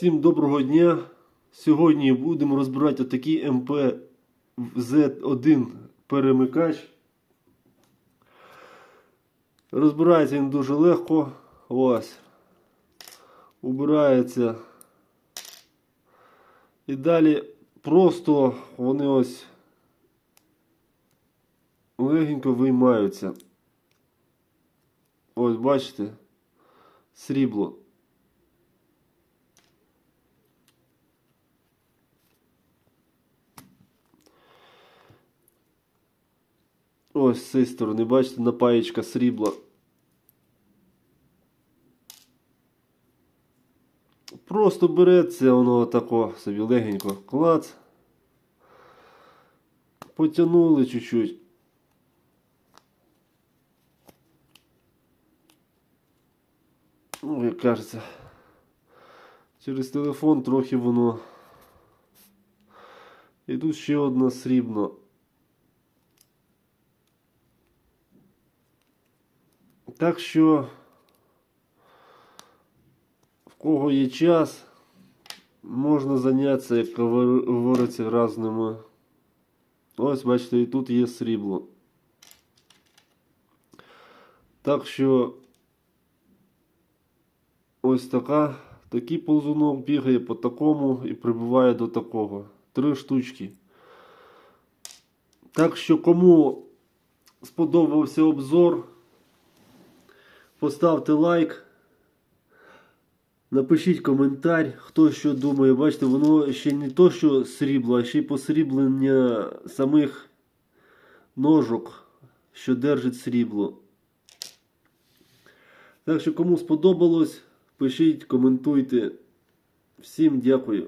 Всім доброго дня. Сьогодні будемо розбирати отакий МП Z1 перемикач. Розбирається він дуже легко. Ось. Убирається. І далі просто вони ось легенько виймаються. Ось бачите? Срібло. Ось з цієї сторони, бачите, напаєчка срібла. Просто береться воно тако собі легенько клац. Потягнули чуть-чуть. Ну, як кажеться, через телефон трохи воно. І тут ще одна срібна. Так що, в кого є час, можна зайнятися, як говор- говориться, разними. Ось, бачите, і тут є срібло. Так що, ось така, такий ползунок бігає по такому і прибуває до такого. Три штучки. Так що, кому сподобався обзор, Поставте лайк. Напишіть коментар, хто що думає. Бачите, воно ще не то, що срібло, а ще й посріблення самих ножок, що держить срібло. Так що, кому сподобалось, пишіть, коментуйте. Всім дякую.